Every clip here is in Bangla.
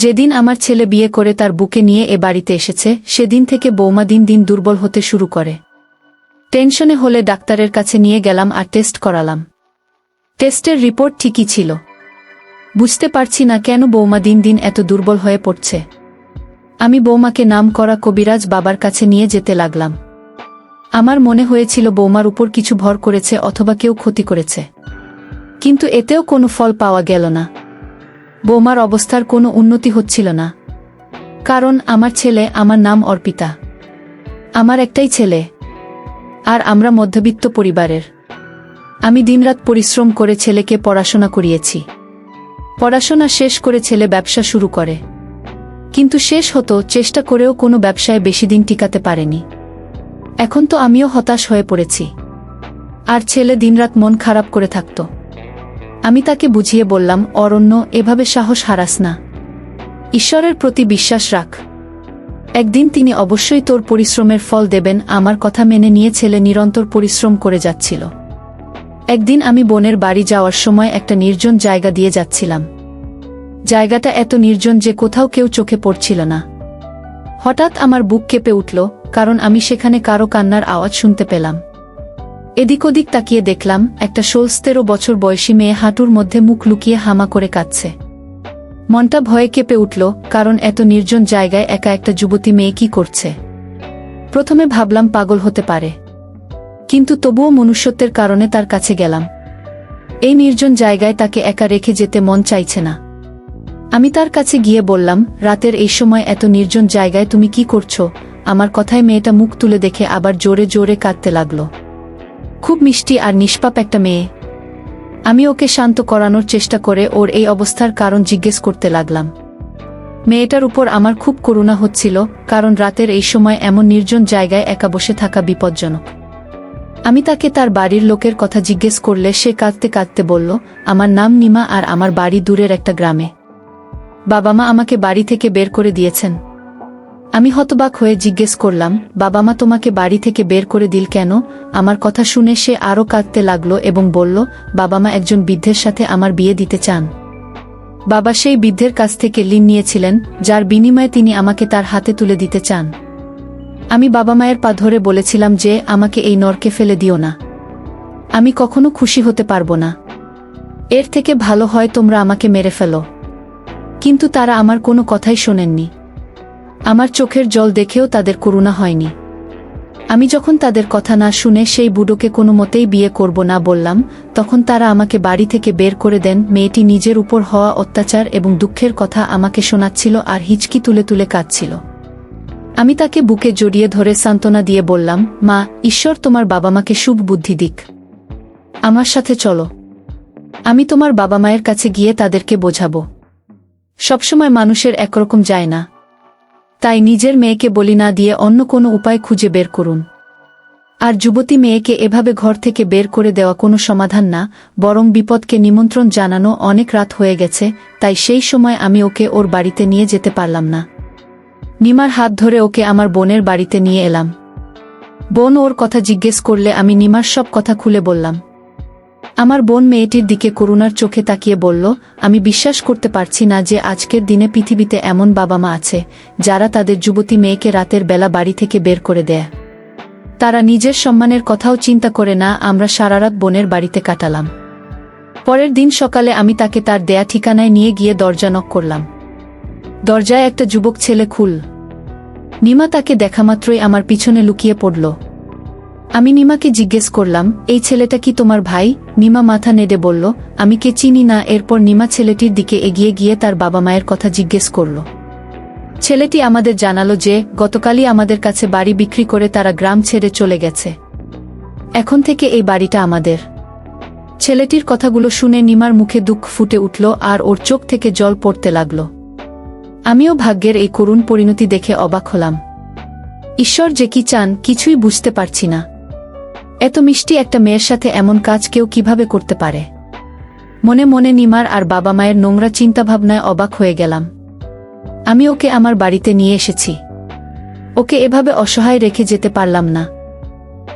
যেদিন আমার ছেলে বিয়ে করে তার বুকে নিয়ে এ বাড়িতে এসেছে, সেদিন থেকে বৌমা দিন দিন দুর্বল হতে শুরু করে। টেনশনে হলে ডাক্তারের কাছে নিয়ে গেলাম আর টেস্ট করালাম। টেস্টের রিপোর্ট ঠিকই ছিল। বুঝতে পারছি না কেন বৌমা দিন দিন এত দুর্বল হয়ে পড়ছে। আমি বৌমাকে নাম করা কবিরাজ বাবার কাছে নিয়ে যেতে লাগলাম। আমার মনে হয়েছিল বৌমার উপর কিছু ভর করেছে অথবা কেউ ক্ষতি করেছে। কিন্তু এতেও কোনো ফল পাওয়া গেল না। বৌমার অবস্থার কোনো উন্নতি হচ্ছিল না। কারণ আমার ছেলে আমার নাম অর্পিতা। আমার একটাই ছেলে। আর আমরা মধ্যবিত্ত পরিবারের। আমি দিনরাত পরিশ্রম করে ছেলেকে পড়াশোনা করিয়েছি। পড়াশোনা শেষ করে ছেলে ব্যবসা শুরু করে। কিন্তু শেষ হতো চেষ্টা করেও কোনো ব্যবসায় বেশি দিন টিকাতে পারেনি। এখন তো আমিও হতাশ হয়ে পড়েছি। আর ছেলে দিনরাত মন খারাপ করে থাকত। আমি তাকে বুঝিয়ে বললাম, অরণ্য, এভাবে সাহস হারাস না। ঈশ্বরের প্রতি বিশ্বাস রাখ। একদিন তিনি অবশ্যই তোর পরিশ্রমের ফল দেবেন, আমার কথা মেনে নিয়ে ছেলে নিরন্তর পরিশ্রম করে যাচ্ছিল। একদিন আমি বোনের বাড়ি যাওয়ার সময় একটা নির্জন জায়গা দিয়ে যাচ্ছিলাম। জায়গাটা এত নির্জন যে কোথাও কেউ চোখে পড়ছিল না। হঠাৎ আমার বুক কেঁপে উঠল, কারণ আমি সেখানে কারও কান্নার আওয়াজ শুনতে পেলাম। এদিক ওদিক তাকিয়ে দেখলাম, একটা ষোলস্তেরো বছর বয়সী মেয়ে হাঁটুর মধ্যে মুখ লুকিয়ে হামা করে কাঁদছে। মনটা ভয়ে কেঁপে উঠল, কারণ এত নির্জন জায়গায় একা একটা যুবতী মেয়ে কি করছে? প্রথমে ভাবলাম পাগল হতে পারে। কিন্তু তবুও মনুষ্যত্বের কারণে তার কাছে গেলাম। এই নির্জন জায়গায় তাকে একা রেখে যেতে মন চাইছে না। আমি তার কাছে গিয়ে বললাম, রাতের এই সময় এত নির্জন জায়গায় তুমি কি করছ? আমার কথায় মেয়েটা মুখ তুলে দেখে আবার জোরে জোরে কাঁদতে লাগল। খুব মিষ্টি আর নিষ্পাপ একটা মেয়ে। আমি ওকে শান্ত করানোর চেষ্টা করে ওর এই অবস্থার কারণ জিজ্ঞেস করতে লাগলাম। মেয়েটার উপর আমার খুব করুণা হচ্ছিল, কারণ রাতের এই সময় এমন নির্জন জায়গায় একা বসে থাকা বিপজ্জনক। আমি তাকে তার বাড়ির লোকের কথা জিজ্ঞেস করলে সে কাঁদতে কাঁদতে বলল, আমার নাম নিমা আর আমার বাড়ি দূরের একটা গ্রামে। বাবা মা আমাকে বাড়ি থেকে বের করে দিয়েছেন। আমি হতবাক হয়ে জিজ্ঞেস করলাম, বাবা মা তোমাকে বাড়ি থেকে বের করে দিল কেন? আমার কথা শুনে সে আরও কাঁদতে লাগল এবং বলল, বাবা মা একজন বৃদ্ধের সাথে আমার বিয়ে দিতে চান। বাবা সেই বৃদ্ধের কাছ থেকে ঋণ নিয়েছিলেন, যার বিনিময়ে তিনি আমাকে তার হাতে তুলে দিতে চান। আমি বাবা মায়ের পা ধরে বলেছিলাম যে, আমাকে এই নরকে ফেলে দিও না। আমি কখনো খুশি হতে পারব না। এর থেকে ভালো হয় তোমরা আমাকে মেরে ফেলো। কিন্তু তারা আমার কোনো কথাই শোনেননি। আমার চোখের জল দেখেও তাদের করুণা হয়নি। আমি যখন তাদের কথা না শুনে সেই বুড়োকে কোনো মতেই বিয়ে করব না বললাম, তখন তারা আমাকে বাড়ি থেকে বের করে দেন, মেয়েটি নিজের উপর হওয়া অত্যাচার এবং দুঃখের কথা আমাকে শোনাচ্ছিল আর হিচকি তুলে তুলে কাঁদছিল। আমি তাকে বুকে জড়িয়ে ধরে সান্ত্বনা দিয়ে বললাম, মা, ঈশ্বর তোমার বাবা মাকে শুভ বুদ্ধি দিক। আমার সাথে চলো। আমি তোমার বাবা মায়ের কাছে গিয়ে তাদেরকে বোঝাবো। সবসময় মানুষের একরকম যায় না। তাই নিজের মেয়েকে বলি না দিয়ে অন্য কোনো উপায় খুঁজে বের করুন। আর যুবতী মেয়েকে এভাবে ঘর থেকে বের করে দেওয়া কোনো সমাধান না, বরং বিপদকে নিমন্ত্রণ জানানো অনেক রাত হয়ে গেছে, তাই সেই সময় আমি ওকে ওর বাড়িতে নিয়ে যেতে পারলাম না। নিমার হাত ধরে ওকে আমার বোনের বাড়িতে নিয়ে এলাম। বোন ওর কথা জিজ্ঞেস করলে আমি নিমার সব কথা খুলে বললাম। আমার বোন মেয়েটির দিকে করুণার চোখে তাকিয়ে বলল, আমি বিশ্বাস করতে পারছি না যে আজকের দিনে পৃথিবীতে এমন বাবা মা আছে, যারা তাদের যুবতী মেয়েকে রাতের বেলা বাড়ি থেকে বের করে দেয়। তারা নিজের সম্মানের কথাও চিন্তা করে না, আমরা সারারাত বোনের বাড়িতে কাটালাম। পরের দিন সকালে আমি তাকে তার দেয়া ঠিকানায় নিয়ে গিয়ে দরজা নক করলাম। দরজায় একটা যুবক ছেলে খুল। নিমা তাকে দেখামাত্রই আমার পিছনে লুকিয়ে পড়ল। আমি নিমাকে জিজ্ঞেস করলাম, এই ছেলেটা কি তোমার ভাই? নিমা মাথা নেড়ে বলল, আমি কে চিনি না। এরপর নিমা ছেলেটির দিকে এগিয়ে গিয়ে তার বাবা মায়ের কথা জিজ্ঞেস করল। ছেলেটি আমাদের জানালো যে, গতকালই আমাদের কাছে বাড়ি বিক্রি করে তারা গ্রাম ছেড়ে চলে গেছে। এখন থেকে এই বাড়িটা আমাদের। ছেলেটির কথাগুলো শুনে নিমার মুখে দুঃখ ফুটে উঠল আর ওর চোখ থেকে জল পড়তে লাগল। আমিও ভাগ্যের এই করুণ পরিণতি দেখে অবাক হলাম। ঈশ্বর যে কি চান, কিছুই বুঝতে পারছি না। এত মিষ্টি একটা মেয়ের সাথে এমন কাজ কেউ কীভাবে করতে পারে? মনে মনে নিমার আর বাবা মায়ের নোংরা চিন্তাভাবনায় অবাক হয়ে গেলাম। আমি ওকে আমার বাড়িতে নিয়ে এসেছি। ওকে এভাবে অসহায় রেখে যেতে পারলাম না।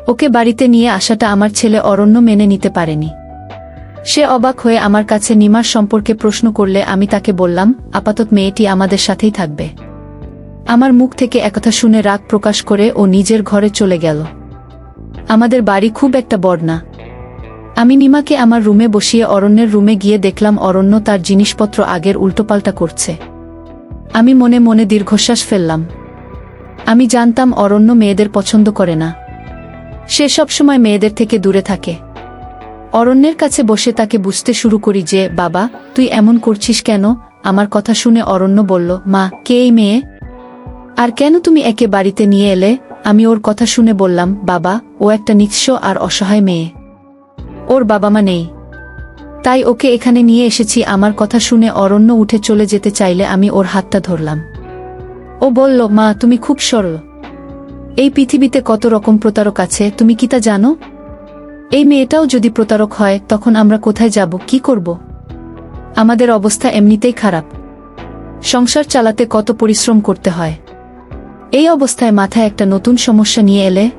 ওকে বাড়িতে নিয়ে আসাটা আমার ছেলে অরণ্য মেনে নিতে পারেনি। সে অবাক হয়ে আমার কাছে নিমার সম্পর্কে প্রশ্ন করলে আমি তাকে বললাম, আপাতত মেয়েটি আমাদের সাথেই থাকবে। আমার মুখ থেকে একথা শুনে রাগ প্রকাশ করে ও নিজের ঘরে চলে গেল। আমাদের বাড়ি খুব একটা বড় না আমি নিমাকে আমার রুমে বসিয়ে অরণ্যের রুমে গিয়ে দেখলাম অরণ্য তার জিনিসপত্র আগের উল্টোপাল্টা করছে। আমি মনে মনে দীর্ঘশ্বাস ফেললাম। আমি জানতাম অরণ্য মেয়েদের পছন্দ করে না। সে সবসময় মেয়েদের থেকে দূরে থাকে। অরণ্যের কাছে বসে তাকে বুঝতে শুরু করি যে, বাবা, তুই এমন করছিস কেন? আমার কথা শুনে অরণ্য বলল, মা, কে এই মেয়ে? আর কেন তুমি একে বাড়িতে নিয়ে এলে? আমি ওর কথা শুনে বললাম, বাবা, ও একটা নিঃস্ব আর অসহায় মেয়ে। ওর বাবা মা নেই। তাই ওকে এখানে নিয়ে এসেছি, আমার কথা শুনে অরণ্য উঠে চলে যেতে চাইলে আমি ওর হাতটা ধরলাম। ও বলল, মা, তুমি খুব সরল। এই পৃথিবীতে কত রকম প্রতারক আছে, তুমি কি তা জানো? এই মেয়েটাও যদি প্রতারক হয়, তখন আমরা কোথায় যাব, কি করব? আমাদের অবস্থা এমনিতেই খারাপ। সংসার চালাতে কত পরিশ্রম করতে হয়। এই অবস্থায় মাথায় একটা নতুন সমস্যা নিয়ে এলে?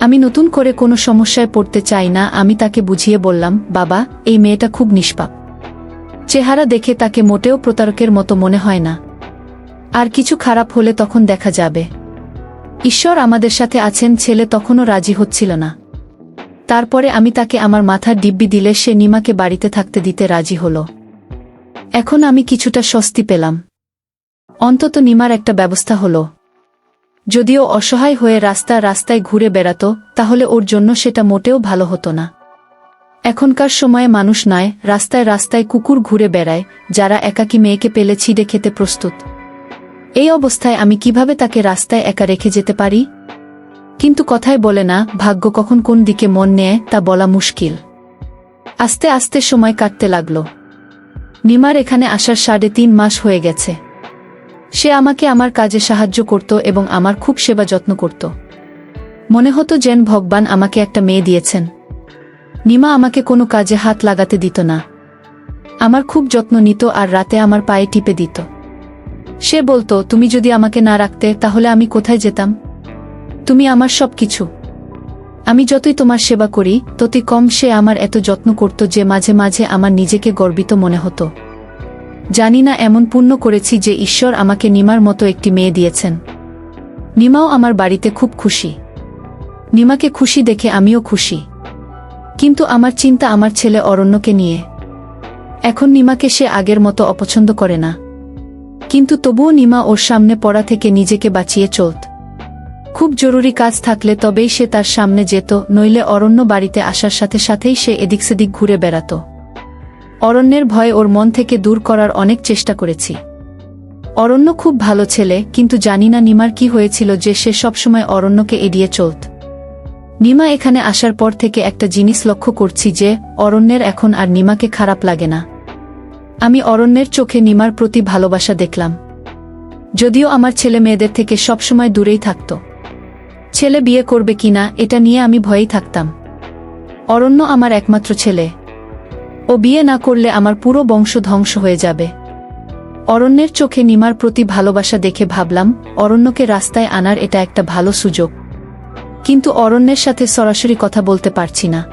আমি নতুন করে কোনো সমস্যায় পড়তে চাই না, আমি তাকে বুঝিয়ে বললাম, বাবা, এই মেয়েটা খুব নিষ্পাপ। চেহারা দেখে তাকে মোটেও প্রতারকের মতো মনে হয় না। আর কিছু খারাপ হলে তখন দেখা যাবে। ঈশ্বর আমাদের সাথে আছেন, ছেলে তখনও রাজি হচ্ছিল না। তারপরে আমি তাকে আমার মাথার ডিব্বি দিলে সে নিমাকে বাড়িতে থাকতে দিতে রাজি হল। এখন আমি কিছুটা স্বস্তি পেলাম। অন্তত নিমার একটা ব্যবস্থা হলো। যদিও অসহায় হয়ে রাস্তা রাস্তায় ঘুরে বেড়াত, তাহলে ওর জন্য সেটা মোটেও ভালো হতো না। এখনকার সময়ে মানুষ নয়, রাস্তায় রাস্তায় কুকুর ঘুরে বেড়ায়, যারা একাকী মেয়েকে পেলে ছিঁড়ে খেতে প্রস্তুত। এই অবস্থায় আমি কীভাবে তাকে রাস্তায় একা রেখে যেতে পারি? কিন্তু কথায় বলে না, ভাগ্য কখন কোন দিকে মন নেয়, তা বলা মুশকিল। আস্তে আস্তে সময় কাটতে লাগল। নিমার এখানে আসার সাড়ে তিন মাস হয়ে গেছে। সে আমাকে আমার কাজে সাহায্য করত এবং আমার খুব সেবা যত্ন করত। মনে হতো যেন ভগবান আমাকে একটা মেয়ে দিয়েছেন। নিমা আমাকে কোনো কাজে হাত লাগাতে দিত না। আমার খুব যত্ন নিত আর রাতে আমার পায়ে টিপে দিত। সে বলতো, তুমি যদি আমাকে না রাখতে, তাহলে আমি কোথায় যেতাম? তুমি আমার সব কিছু আমি যতই তোমার সেবা করি, ততই কম সে আমার এত যত্ন করত যে মাঝে মাঝে আমার নিজেকে গর্বিত মনে হতো। জানি না এমন পূর্ণ করেছি যে ঈশ্বর আমাকে নিমার মতো একটি মেয়ে দিয়েছেন। নিমাও আমার বাড়িতে খুব খুশি। নিমাকে খুশি দেখে আমিও খুশি। কিন্তু আমার চিন্তা আমার ছেলে অরণ্যকে নিয়ে। এখন নিমাকে সে আগের মতো অপছন্দ করে না। কিন্তু তবুও নিমা ওর সামনে পড়া থেকে নিজেকে বাঁচিয়ে চলত। খুব জরুরি কাজ থাকলে তবেই সে তার সামনে যেত, নইলে অরণ্য বাড়িতে আসার সাথে সাথেই সে এদিক সেদিক ঘুরে বেড়াত। অরণ্যের ভয় ওর মন থেকে দূর করার অনেক চেষ্টা করেছি। অরণ্য খুব ভালো ছেলে, কিন্তু জানি না নিমার কি হয়েছিল যে সে সবসময় অরণ্যকে এড়িয়ে চলত। নিমা এখানে আসার পর থেকে একটা জিনিস লক্ষ্য করছি যে, অরণ্যের এখন আর নিমাকে খারাপ লাগে না। আমি অরণ্যের চোখে নিমার প্রতি ভালোবাসা দেখলাম। যদিও আমার ছেলে মেয়েদের থেকে সবসময় দূরেই থাকত। ছেলে বিয়ে করবে কিনা, এটা নিয়ে আমি ভয়েই থাকতাম। অরণ্য আমার একমাত্র ছেলে। ও বিয়ে না করলে আমার পুরো বংশ ধ্বংস হয়ে যাবে। অরণ্যের চোখে নিমার প্রতি ভালোবাসা দেখে ভাবলাম, অরণ্যকে রাস্তায় আনার এটা একটা ভালো সুযোগ। কিন্তু অরণ্যের সাথে সরাসরি কথা বলতে পারছি না।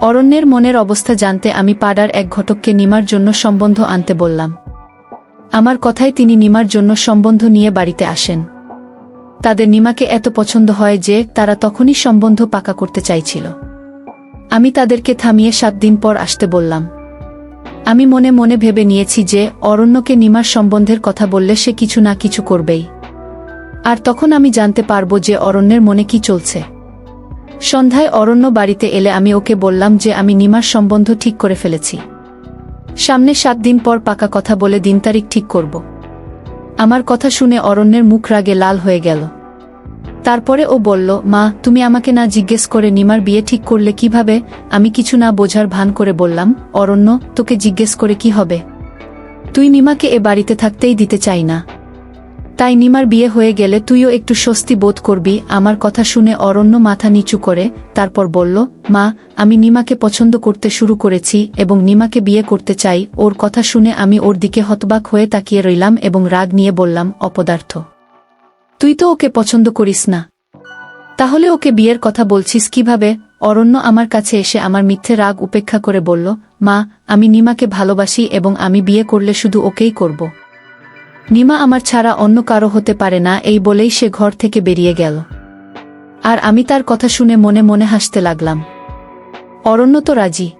অরণ্যের মনের অবস্থা জানতে আমি পাড়ার এক ঘটককে নিমার জন্য সম্বন্ধ আনতে বললাম। আমার কথায় তিনি নিমার জন্য সম্বন্ধ নিয়ে বাড়িতে আসেন। তাদের নিমাকে এত পছন্দ হয় যে তারা তখনই সম্বন্ধ পাকা করতে চাইছিল। আমি তাদেরকে থামিয়ে সাত দিন পর আসতে বললাম। আমি মনে মনে ভেবে নিয়েছি যে অরণ্যকে নিমার সম্বন্ধের কথা বললে সে কিছু না কিছু করবেই। আর তখন আমি জানতে পারব যে অরণ্যের মনে কি চলছে। সন্ধ্যায় অরণ্য বাড়িতে এলে আমি ওকে বললাম যে আমি নিমার সম্বন্ধ ঠিক করে ফেলেছি। সামনে সাত দিন পর পাকা কথা বলে দিন তারিখ ঠিক করব। আমার কথা শুনে অরণ্যের মুখ রাগে লাল হয়ে গেল। তারপরে ও বলল, মা, তুমি আমাকে না জিজ্ঞেস করে নিমার বিয়ে ঠিক করলে কীভাবে? আমি কিছু না বোঝার ভান করে বললাম, অরণ্য, তোকে জিজ্ঞেস করে কি হবে? তুই নিমাকে এ বাড়িতে থাকতেই দিতে চাই না। তাই নিমার বিয়ে হয়ে গেলে তুইও একটু স্বস্তি বোধ করবি। আমার কথা শুনে অরণ্য মাথা নিচু করে, তারপর বলল, মা, আমি নিমাকে পছন্দ করতে শুরু করেছি এবং নিমাকে বিয়ে করতে চাই। ওর কথা শুনে আমি ওর দিকে হতবাক হয়ে তাকিয়ে রইলাম এবং রাগ নিয়ে বললাম, অপদার্থ। তুই তো ওকে পছন্দ করিস না। তাহলে ওকে বিয়ের কথা বলছিস কীভাবে? অরণ্য আমার কাছে এসে আমার মিথ্যে রাগ উপেক্ষা করে বলল, মা, আমি নিমাকে ভালোবাসি এবং আমি বিয়ে করলে শুধু ওকেই করব। নিমা আমার ছাড়া অন্য কারও হতে পারে না, এই বলেই সে ঘর থেকে বেরিয়ে গেল। আর আমি তার কথা শুনে মনে মনে হাসতে লাগলাম। অরণ্য তো রাজি।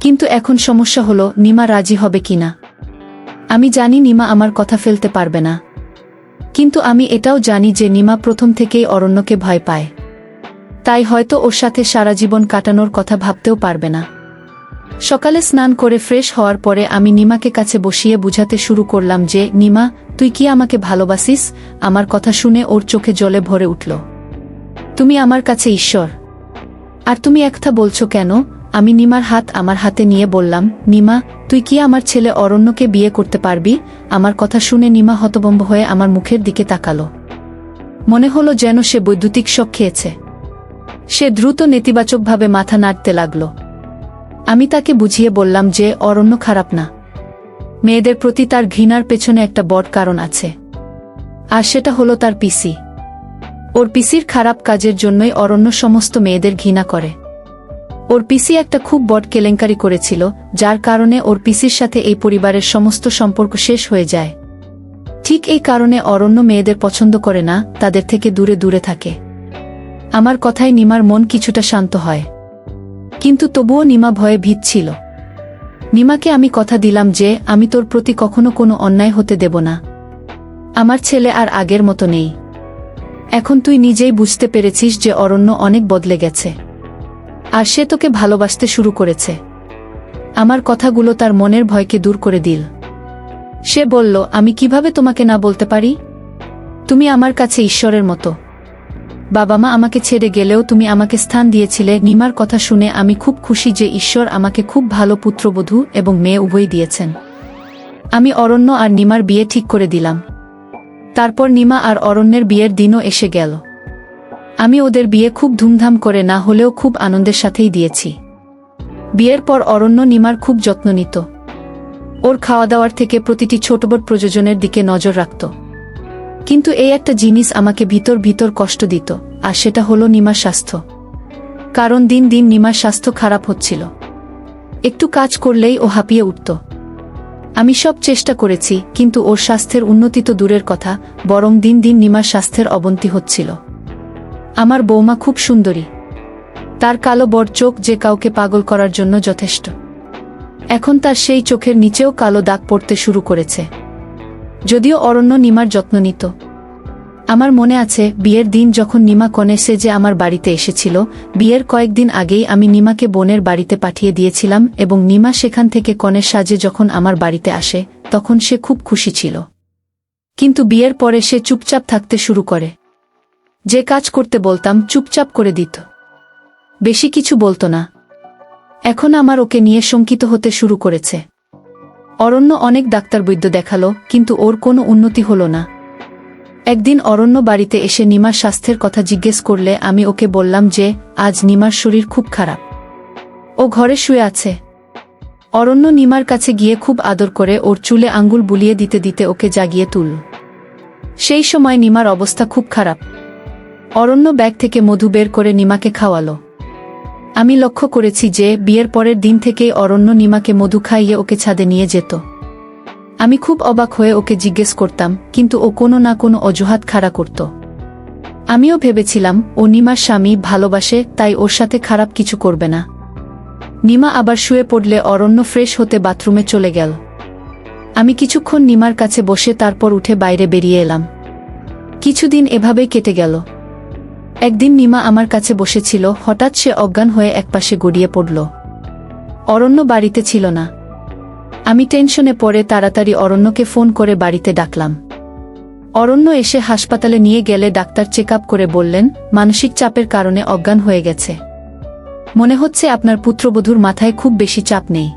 কিন্তু এখন সমস্যা হলো, নিমা রাজি হবে কিনা? আমি জানি নিমা আমার কথা ফেলতে পারবে না। কিন্তু আমি এটাও জানি যে নিমা প্রথম থেকেই অরণ্যকে ভয় পায়। তাই হয়তো ওর সাথে সারা জীবন কাটানোর কথা ভাবতেও পারবে না। সকালে স্নান করে ফ্রেশ হওয়ার পরে আমি নিমাকে কাছে বসিয়ে বুঝাতে শুরু করলাম যে, নিমা, তুই কি আমাকে ভালোবাসিস? আমার কথা শুনে ওর চোখে জলে ভরে উঠল। তুমি আমার কাছে ঈশ্বর। আর তুমি একটা বলছো কেন? আমি নিমার হাত আমার হাতে নিয়ে বললাম, নিমা, তুই কি আমার ছেলে অরণ্যকে বিয়ে করতে পারবি? আমার কথা শুনে নিমা হতবম্ব হয়ে আমার মুখের দিকে তাকালো। মনে হলো যেন সে বৈদ্যুতিক শক খেয়েছে। সে দ্রুত নেতিবাচকভাবে মাথা নাড়তে লাগল। আমি তাকে বুঝিয়ে বললাম যে অরণ্য খারাপ না। মেয়েদের প্রতি তার ঘৃণার পেছনে একটা বড় কারণ আছে। আর সেটা হলো তার পিসি। ওর পিসির খারাপ কাজের জন্যই অরণ্য সমস্ত মেয়েদের ঘৃণা করে। ওর পিসি একটা খুব বড় কেলেঙ্কারি করেছিল, যার কারণে ওর পিসির সাথে এই পরিবারের সমস্ত সম্পর্ক শেষ হয়ে যায়। ঠিক এই কারণে অরণ্য মেয়েদের পছন্দ করে না, তাদের থেকে দূরে দূরে থাকে। আমার কথায় নিমার মন কিছুটা শান্ত হয়। কিন্তু তবুও নিমা ভয়ে ভীত ছিল। নিমাকে আমি কথা দিলাম যে, আমি তোর প্রতি কখনো কোনো অন্যায় হতে দেব না। আমার ছেলে আর আগের মতো নেই। এখন তুই নিজেই বুঝতে পেরেছিস যে অরণ্য অনেক বদলে গেছে। আর সে তোকে ভালোবাসতে শুরু করেছে। আমার কথাগুলো তার মনের ভয়কে দূর করে দিল। সে বলল, আমি কীভাবে তোমাকে না বলতে পারি? তুমি আমার কাছে ঈশ্বরের মতো। বাবা মা আমাকে ছেড়ে গেলেও তুমি আমাকে স্থান দিয়েছিলে। নিমার কথা শুনে আমি খুব খুশি যে ঈশ্বর আমাকে খুব ভালো পুত্রবধূ এবং মেয়ে উভয় দিয়েছেন। আমি অরণ্য আর নিমার বিয়ে ঠিক করে দিলাম। তারপর নিমা আর অরণ্যের বিয়ের দিনও এসে গেল। আমি ওদের বিয়ে খুব ধুমধাম করে না হলেও খুব আনন্দের সাথেই দিয়েছি। বিয়ের পর অরণ্য নিমার খুব যত্ন নিত। ওর খাওয়া দাওয়ার থেকে প্রতিটি ছোট বড় প্রযোজনের দিকে নজর রাখত। কিন্তু এই একটা জিনিস আমাকে ভিতর ভিতর কষ্ট দিত, আর সেটা হলো নিমার স্বাস্থ্য। কারণ দিন দিন নিমার স্বাস্থ্য খারাপ হচ্ছিল। একটু কাজ করলেই ও হাঁপিয়ে উঠত। আমি সব চেষ্টা করেছি, কিন্তু ওর স্বাস্থ্যের উন্নতি তো দূরের কথা, বরং দিন দিন নিমার স্বাস্থ্যের অবনতি হচ্ছিল। আমার বৌমা খুব সুন্দরী। তার কালো বড় চোখ যে কাউকে পাগল করার জন্য যথেষ্ট। এখন তার সেই চোখের নিচেও কালো দাগ পড়তে শুরু করেছে। যদিও অরণ্য নিমার যত্ন নিত। আমার মনে আছে, বিয়ের দিন যখন নিমা কনে সে যে আমার বাড়িতে এসেছিল, বিয়ের কয়েকদিন আগেই আমি নিমাকে বোনের বাড়িতে পাঠিয়ে দিয়েছিলাম এবং নিমা সেখান থেকে কনের সাজে যখন আমার বাড়িতে আসে, তখন সে খুব খুশি ছিল। কিন্তু বিয়ের পরে সে চুপচাপ থাকতে শুরু করে। যে কাজ করতে বলতাম চুপচাপ করে দিত। বেশি কিছু বলতো না। এখন আমার ওকে নিয়ে শঙ্কিত হতে শুরু করেছে। অরণ্য অনেক ডাক্তার বৈদ্য দেখাল, কিন্তু ওর কোনো উন্নতি হলো না। একদিন অরণ্য বাড়িতে এসে নিমার স্বাস্থ্যের কথা জিজ্ঞেস করলে আমি ওকে বললাম যে, আজ নিমার শরীর খুব খারাপ। ও ঘরে শুয়ে আছে। অরণ্য নিমার কাছে গিয়ে খুব আদর করে ওর চুলে আঙ্গুল বুলিয়ে দিতে দিতে ওকে জাগিয়ে তুলল। সেই সময় নিমার অবস্থা খুব খারাপ। অরণ্য ব্যাগ থেকে মধু বের করে নিমাকে খাওয়ালো। আমি লক্ষ্য করেছি যে বিয়ের পরের দিন থেকেই অরণ্য নিমাকে মধু খাইয়ে ওকে ছাদে নিয়ে যেত। আমি খুব অবাক হয়ে ওকে জিজ্ঞেস করতাম, কিন্তু ও কোনো না কোনো অজুহাত খাড়া করত। আমিও ভেবেছিলাম, ও নিমার স্বামী ভালোবাসে, তাই ওর সাথে খারাপ কিছু করবে না। নিমা আবার শুয়ে পড়লে অরণ্য ফ্রেশ হতে বাথরুমে চলে গেল। আমি কিছুক্ষণ নিমার কাছে বসে তারপর উঠে বাইরে বেরিয়ে এলাম। কিছুদিন এভাবেই কেটে গেল। একদিন নিমা আমার কাছে বসেছিল, হঠাৎ সে অজ্ঞান হয়ে একপাশে গড়িয়ে পড়ল। অরণ্য বাড়িতে ছিল না। আমি টেনশনে পড়ে তাড়াতাড়ি অরণ্যকে ফোন করে বাড়িতে ডাকলাম। অরণ্য এসে হাসপাতালে নিয়ে গেলে ডাক্তার চেক করে বললেন, মানসিক চাপের কারণে অজ্ঞান হয়ে গেছে। মনে হচ্ছে আপনার পুত্রবধূর মাথায় খুব বেশি চাপ নেই।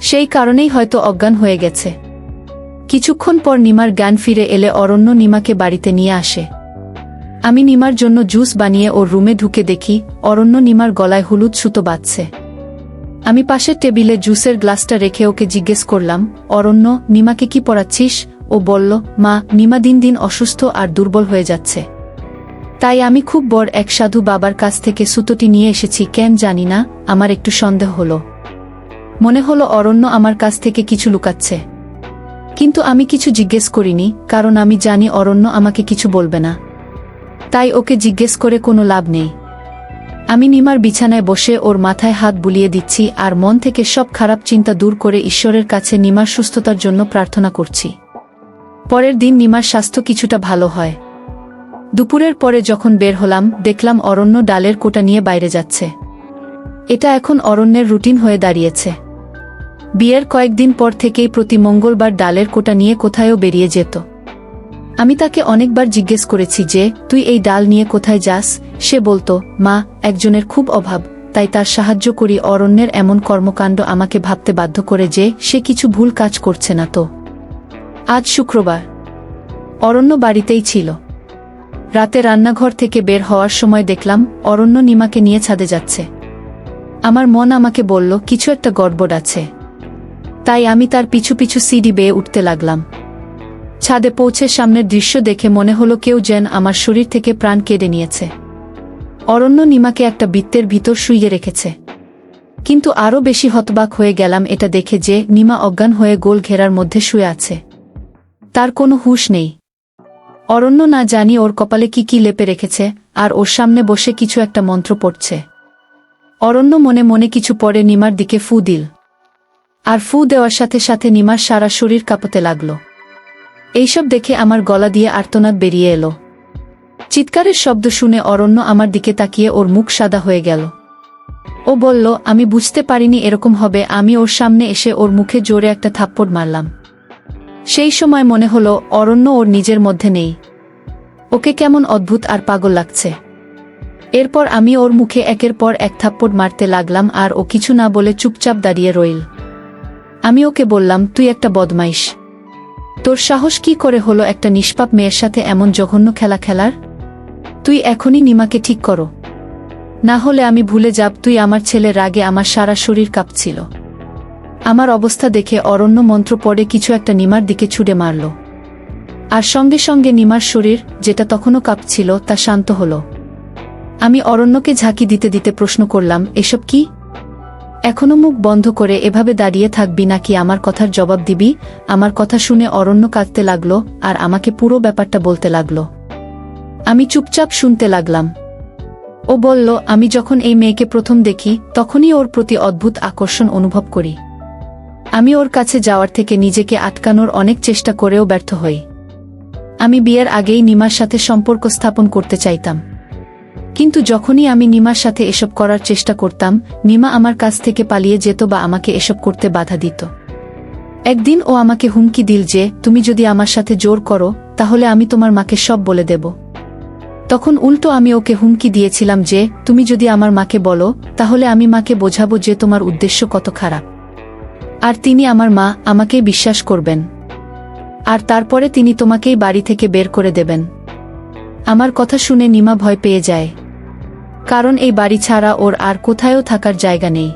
সেই কারণেই হয়তো অজ্ঞান হয়ে গেছে। কিছুক্ষণ পর নিমার জ্ঞান ফিরে এলে অরণ্য নিমাকে বাড়িতে নিয়ে আসে। আমি নিমার জন্য জুস বানিয়ে ওর রুমে ঢুকে দেখি, অরণ্য নিমার গলায় হলুদ সুতো বাঁধছে। আমি পাশের টেবিলে জুসের গ্লাসটা রেখে ওকে জিজ্ঞেস করলাম, অরণ্য, নিমাকে কি পড়াচ্ছিস? ও বলল, মা, নিমা দিন দিন অসুস্থ আর দুর্বল হয়ে যাচ্ছে। তাই আমি খুব বড় এক সাধু বাবার কাছ থেকে সুতোটি নিয়ে এসেছি, কেন জানি না, আমার একটু সন্দেহ হলো। মনে হলো অরণ্য আমার কাছ থেকে কিছু লুকাচ্ছে। কিন্তু আমি কিছু জিজ্ঞেস করিনি, কারণ আমি জানি অরণ্য আমাকে কিছু বলবে না। তাই ওকে জিজ্ঞেস করে কোনো লাভ নেই। আমি নিমার বিছানায় বসে ওর মাথায় হাত বুলিয়ে দিচ্ছি আর মন থেকে সব খারাপ চিন্তা দূর করে ঈশ্বরের কাছে নিমার সুস্থতার জন্য প্রার্থনা করছি। পরের দিন নিমার স্বাস্থ্য কিছুটা ভালো হয়। দুপুরের পরে যখন বের হলাম, দেখলাম অরণ্য ডালের কোটা নিয়ে বাইরে যাচ্ছে। এটা এখন অরণ্যের রুটিন হয়ে দাঁড়িয়েছে। বিয়ের কয়েকদিন পর থেকেই প্রতি মঙ্গলবার ডালের কোটা নিয়ে কোথায়ও বেরিয়ে যেত। আমি তাকে অনেকবার জিজ্ঞেস করেছি যে, তুই এই ডাল নিয়ে কোথায় যাস? সে বলতো, মা, একজনের খুব অভাব, তাই তার সাহায্য করি অরণ্যের এমন কর্মকাণ্ড আমাকে ভাবতে বাধ্য করে যে, সে কিছু ভুল কাজ করছে না তো। আজ শুক্রবার। অরণ্য বাড়িতেই ছিল। রাতে রান্নাঘর থেকে বের হওয়ার সময় দেখলাম, অরণ্য নিমাকে নিয়ে ছাদে যাচ্ছে। আমার মন আমাকে বলল, কিছু একটা গড়বড় আছে। তাই আমি তার পিছু পিছু সিডি বেয়ে উঠতে লাগলাম। ছাদে পৌঁছে সামনের দৃশ্য দেখে মনে হলো কেউ যেন আমার শরীর থেকে প্রাণ কেড়ে নিয়েছে। অরণ্য নিমাকে একটা বৃত্তের ভিতর শুইয়ে রেখেছে। কিন্তু আরও বেশি হতবাক হয়ে গেলাম এটা দেখে যে নিমা অজ্ঞান হয়ে গোল ঘেরার মধ্যে শুয়ে আছে। তার কোনো হুঁশ নেই। অরণ্য না জানি ওর কপালে কি কি লেপে রেখেছে, আর ওর সামনে বসে কিছু একটা মন্ত্র পড়ছে। অরণ্য মনে মনে কিছু পরে নিমার দিকে ফু দিল। আর ফু দেওয়ার সাথে সাথে নিমার সারা শরীর কাঁপতে লাগল। এইসব দেখে আমার গলা দিয়ে আর্তনাদ বেরিয়ে এলো। চিৎকারের শব্দ শুনে অরণ্য আমার দিকে তাকিয়ে ওর মুখ সাদা হয়ে গেল। ও বলল, আমি বুঝতে পারিনি এরকম হবে। আমি ওর সামনে এসে ওর মুখে জোরে একটা থাপ্পড় মারলাম। সেই সময় মনে হলো অরণ্য ওর নিজের মধ্যে নেই। ওকে কেমন অদ্ভুত আর পাগল লাগছে। এরপর আমি ওর মুখে একের পর এক থাপ্পড় মারতে লাগলাম আর ও কিছু না বলে চুপচাপ দাঁড়িয়ে রইল। আমি ওকে বললাম, তুই একটা বদমাইশ। তোর সাহস কি করে হলো একটা নিষ্পাপ মেয়ের সাথে এমন জঘন্য খেলা খেলার? তুই এখনই নিমাকে ঠিক করো। না হলে আমি ভুলে যাব তুই আমার ছেলে রাগে আমার সারা শরীর কাঁপছিল। আমার অবস্থা দেখে অরণ্য মন্ত্র পড়ে কিছু একটা নিমার দিকে ছুড়ে মারল। আর সঙ্গে সঙ্গে নিমার শরীর, যেটা তখনও কাঁপছিল, তা শান্ত হল। আমি অরণ্যকে ঝাঁকি দিতে দিতে প্রশ্ন করলাম, এসব কি? এখনও মুখ বন্ধ করে এভাবে দাঁড়িয়ে থাকবি নাকি আমার কথার জবাব দিবি? আমার কথা শুনে অরণ্য কাঁদতে লাগল আর আমাকে পুরো ব্যাপারটা বলতে লাগল। আমি চুপচাপ শুনতে লাগলাম। ও বলল, আমি যখন এই মেয়েকে প্রথম দেখি, তখনই ওর প্রতি অদ্ভুত আকর্ষণ অনুভব করি। আমি ওর কাছে যাওয়ার থেকে নিজেকে আটকানোর অনেক চেষ্টা করেও ব্যর্থ হই। আমি বিয়ের আগেই নিমার সাথে সম্পর্ক স্থাপন করতে চাইতাম। কিন্তু যখনই আমি নিমার সাথে এসব করার চেষ্টা করতাম, নিমা আমার কাছ থেকে পালিয়ে যেত বা আমাকে এসব করতে বাধা দিত। একদিন ও আমাকে হুমকি দিল যে, তুমি যদি আমার সাথে জোর করো, তাহলে আমি তোমার মাকে সব বলে দেব। তখন উল্টো আমি ওকে হুমকি দিয়েছিলাম যে, তুমি যদি আমার মাকে বলো, তাহলে আমি মাকে বোঝাবো যে তোমার উদ্দেশ্য কত খারাপ। আর তিনি আমার মা, আমাকেই বিশ্বাস করবেন। আর তারপরে তিনি তোমাকেই বাড়ি থেকে বের করে দেবেন। আমার কথা শুনে নিমা ভয় পেয়ে যায়। কারণ এই বাড়ি ছাড়া ওর আর কোথায়ও থাকার জায়গা নেই।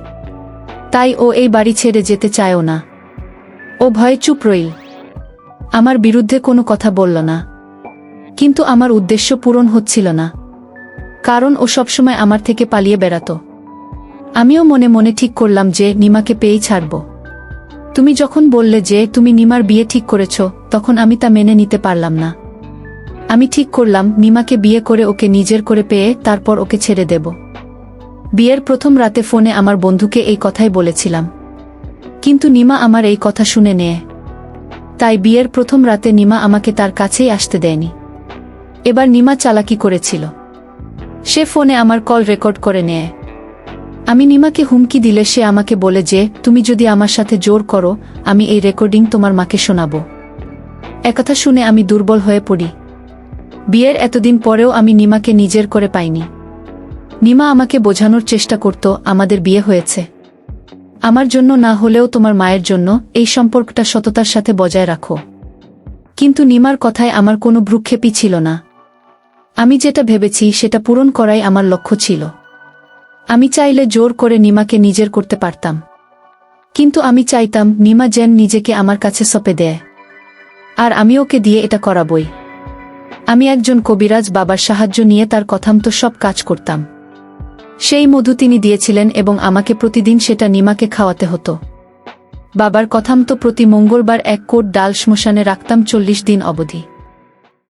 তাই ও এই বাড়ি ছেড়ে যেতে চায়ও না। ও ভয়ে চুপ রইল। আমার বিরুদ্ধে কোনো কথা বলল না। কিন্তু আমার উদ্দেশ্য পূরণ হচ্ছিল না। কারণ ও সবসময় আমার থেকে পালিয়ে বেড়াত। আমিও মনে মনে ঠিক করলাম যে নিমাকে পেয়েই ছাড়ব। তুমি যখন বললে যে তুমি নিমার বিয়ে ঠিক করেছ, তখন আমি তা মেনে নিতে পারলাম না। আমি ঠিক করলাম, নিমাকে বিয়ে করে ওকে নিজের করে পেয়ে তারপর ওকে ছেড়ে দেব। বিয়ের প্রথম রাতে ফোনে আমার বন্ধুকে এই কথাই বলেছিলাম। কিন্তু নিমা আমার এই কথা শুনে নেয়। তাই বিয়ের প্রথম রাতে নিমা আমাকে তার কাছেই আসতে দেয়নি। এবার নিমা চালাকি করেছিল। সে ফোনে আমার কল রেকর্ড করে নেয়। আমি নিমাকে হুমকি দিলে সে আমাকে বলে যে, তুমি যদি আমার সাথে জোর করো, আমি এই রেকর্ডিং তোমার মাকে শোনাব। একথা শুনে আমি দুর্বল হয়ে পড়ি। বিয়ের এতদিন পরেও আমি নিমাকে নিজের করে পাইনি। নিমা আমাকে বোঝানোর চেষ্টা করত, আমাদের বিয়ে হয়েছে। আমার জন্য না হলেও তোমার মায়ের জন্য এই সম্পর্কটা সততার সাথে বজায় রাখো। কিন্তু নিমার কথায় আমার কোনো ভ্রুক্ষেপই ছিল না। আমি যেটা ভেবেছি সেটা পূরণ করাই আমার লক্ষ্য ছিল। আমি চাইলে জোর করে নিমাকে নিজের করতে পারতাম। কিন্তু আমি চাইতাম, নিমা যেন নিজেকে আমার কাছে সপে দেয়। আর আমি ওকে দিয়ে এটা করাবই। আমি একজন কবিরাজ বাবার সাহায্য নিয়ে তার কথামতো সব কাজ করতাম। সেই মধু তিনি দিয়েছিলেন এবং আমাকে প্রতিদিন সেটা নিমাকে খাওয়াতে হতো। বাবার কথাম তো প্রতি মঙ্গলবার এক কোট ডাল শ্মশানে রাখতাম চল্লিশ দিন অবধি।